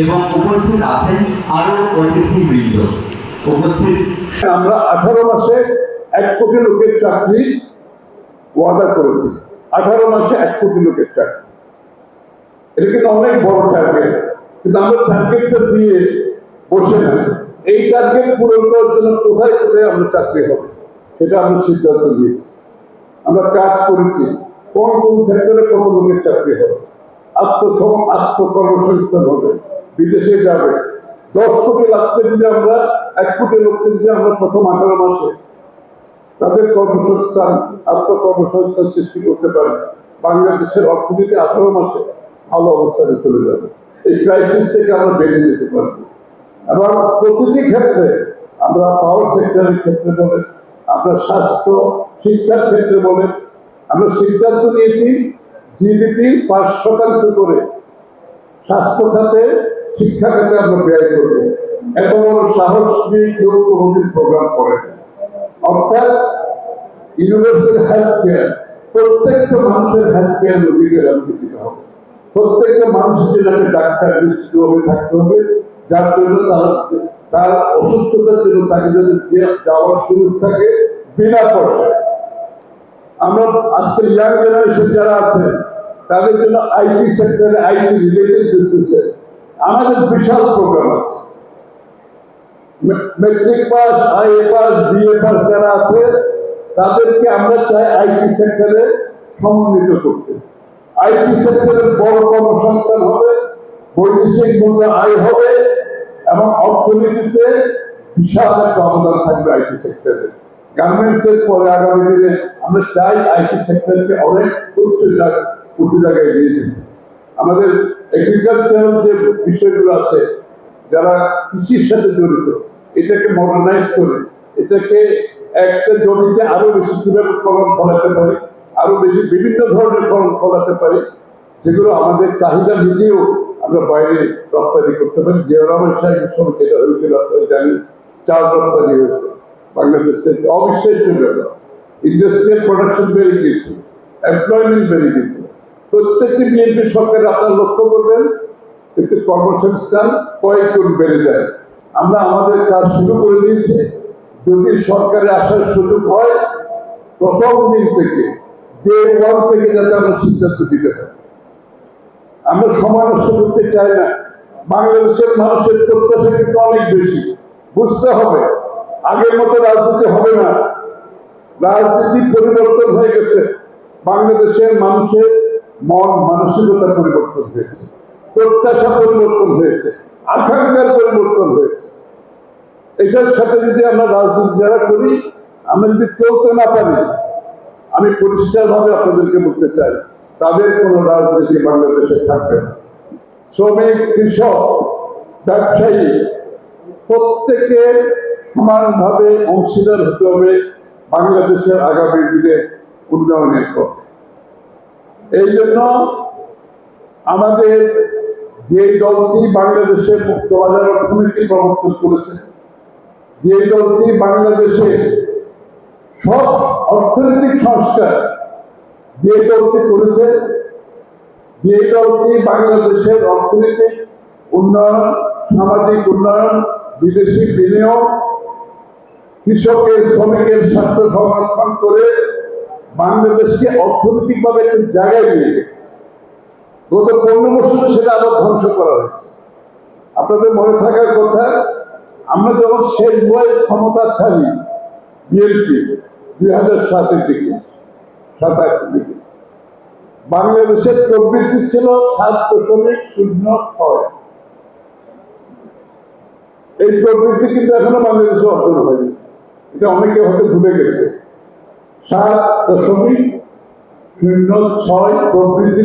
এবং উপস্থিত আছেন আরও অতিথিবৃন্দ। উপস্থিত আমরা আঠারো মাসে এক কোটি লোকের চাকরি ওয়াদা করেছি। আঠারো মাসে এক কোটি লোকের চাকরি। এটা কিন্তু অনেক বড় টার্গেট কিন্তু আমরা টার্গেটটা দিয়ে বসে না। এই টার্গেট পূরণ করার জন্য কোথায় কোথায় আমরা চাকরি হবে, সেটা আমরা সিদ্ধান্ত নিয়েছি। আমরা কাজ করেছি। কোন কোন সেক্টরে কত লোকের চাকরি হবে? আত্মসম, আত্মকর্মসংস্থান হবে। বিদেশে যাবে। দশ কোটি লাগবে যদি আমরা, এক কোটি লোককে যদি আমরা প্রথম আঠারো মাসে তাদের কর্মসংস্থান, আত্মকর্মসংস্থান সৃষ্টি করতে পারি, বাংলাদেশের অর্থনীতি আঠারো মাসে ভালো অবস্থানে চলে যাবে। এই ক্রাইসিস থেকে আমরা বেরিয়ে যেতে পারব। এবং প্রতিটি ক্ষেত্রে আমরা পাওয়ার সেক্টরের ক্ষেত্রে বলেন, আমরা স্বাস্থ্য, শিক্ষার ক্ষেত্রে বলেন, আমরা সিদ্ধান্ত নিয়েছি জিডিপি পাঁচ শতাংশ করে স্বাস্থ্য খাতে শিক্ষা খাতে আমরা ব্যয় করব। এত বড় সাহস নিয়ে কেউ প্রোগ্রাম করে অর্থাৎ ইউনিভার্সাল হেলথ কেয়ার প্রত্যেকটা মানুষের হেলথ কেয়ার অধিকার আমাকে দিতে হবে। প্রত্যেকটা মানুষের একটা ডাক্তার নিশ্চিত হবে থাকতে হবে। যার জন্য তার তার অসুস্থতার জন্য তাকে যদি যাওয়ার সুযোগ থাকে, বিনা পয়সায়। আমরা আজকে ইয়াং জেনারেশন যারা আছে তাদের জন্য আইটি সেক্টরে আইটি রিলেটেড বিজনেসে আমাদের বিশাল প্রোগ্রাম আছে। Matric pass IA pass BA pass যারা আছে, তাদেরকে আমরা চাই আইটি সেক্টরে সমন্বিত করতে। আইটি সেক্টরে বড় কর্মসংস্থান হবে, বৈদেশিক মূল্য আয় হবে, এবং অর্থনীতিতে বিশাল একটা অবদান থাকবে আইটি সেক্টরে গার্মেন্টস এর পরে আগামী দিনে আমরা চাই আইটি সেক্টরকে অনেক উচ্চ জায়গা উঁচু জায়গায় নিয়ে যেতে। আমাদের এগ্রিকালচারাল যে বিষয়গুলো আছে, যারা কৃষির সাথে জড়িত, এটাকে মডার্নাইজ করে, এটাকে একটা জমিতে আরও বেশি কীভাবে ফলন ফলাতে পারি, আরও বেশি বিভিন্ন ধরনের ফলন ফলাতে পারি, যেগুলো আমাদের চাহিদা নিজেও আমরা বাইরে রপ্তানি করতে পারি। জিয়া রহমান সাহেবের সময় যেটা হয়েছিল, আপনারা জানেন, চাল রপ্তানি হয়েছে বাংলাদেশ থেকে অবিশ্বাস্য ইন্ডাস্ট্রিয়াল প্রোডাকশন বেড়ে গিয়েছিল এমপ্লয়মেন্ট বেড়ে গিয়েছিল প্রত্যেকটি বিএনপি সরকার আপনারা লক্ষ্য করবেন কিন্তু কর্মসংস্থান কয়েক গুণ বেড়ে যায়। আমরা আমাদের কাজ শুরু করে দিয়েছি। যদি সরকারে আসার সুযোগ হয়, প্রথম দিন থেকে ডে ওয়ান থেকে যাতে আমরা সিদ্ধান্ত দিতে পারি। আমরা সময় নষ্ট করতে চাই না। বাংলাদেশের মানুষের প্রত্যাশা কিন্তু অনেক বেশি। বুঝতে হবে, আগের মতো রাজনীতি হবে না। রাজনীতি পরিবর্তন হয়ে গেছে। বাংলাদেশের মানুষের মন মানসিকতা পরিবর্তন হয়েছে প্রত্যাশা পরিবর্তন হয়েছে, আকাঙ্ক্ষার পরিবর্তন হয়েছে। এটার সাথে যদি আমরা রাজনীতি যারা করি, আমরা যদি চলতে না পারি, আমি পরিষ্কারভাবে আপনাদেরকে বলতে চাই, তাদের কোনো রাজনীতি বাংলাদেশে থাকবে না। শ্রমিক, কৃষক, ব্যবসায়ী, প্রত্যেকের সমানভাবে অংশীদার হতে হবে বাংলাদেশের আগামী দিনে উন্নয়নের পথে। এই জন্য আমাদের যে দলটি বাংলাদেশের মুক্তবাজার অর্থনীতি প্রবর্তন করেছে, যে দলটি বাংলাদেশে সব অর্থনৈতিক সংস্কার যে দলটি করেছে, যে দলটি বাংলাদেশের অর্থনৈতিক উন্নয়ন, সামাজিক উন্নয়ন, বিদেশি বিনিয়োগ, কৃষকের, শ্রমিকের স্বার্থ সংরক্ষণ করে বাংলাদেশকে অর্থনৈতিকভাবে একটি জায়গায় নিয়ে গত পনেরো বছরে সেটা আবার ধ্বংস করা হয়েছে। আপনাদের মনে থাকার কথা, আমরা যখন শেষ বই ক্ষমতা ছাড়ি বিএনপি দুই হাজার সাতের দিকে, সাত আটের দিকে, বাংলাদেশের প্রবৃত্তি ছিল সাত দশমিক শূন্য ছয়। এই প্রবৃত্তি কিন্তু এখনও বাংলাদেশে অর্জন হয়নি। এটা অনেকে হয়তো ভুলে গেছে। সাত দশমিক শূন্য ছয়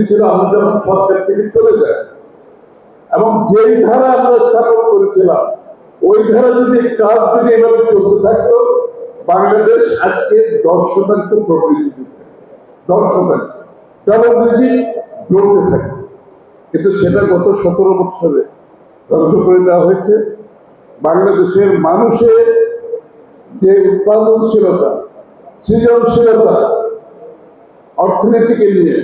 ছিল আমরা সরকার থেকে চলে যায়। এবং যেই ধারা আমরা স্থাপন করেছিলাম, ওই যদি যদি এভাবে চলতে থাকতো, বাংলাদেশ আজকে দশ শতাংশ প্রবৃত্তি দিতে দশ শতাংশ। থাকবে কিন্তু সেটা গত সতেরো বছরে ধ্বংস করে দেওয়া হয়েছে। বাংলাদেশের মানুষের যে উৎপাদনশীলতা সৃজনশীলতা অর্থনীতিকে নিয়ে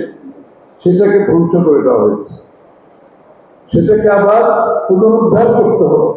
সেটাকে ধ্বংস করে দেওয়া হয়েছে। সেটাকে আবার পুনরুদ্ধার করতে হবে।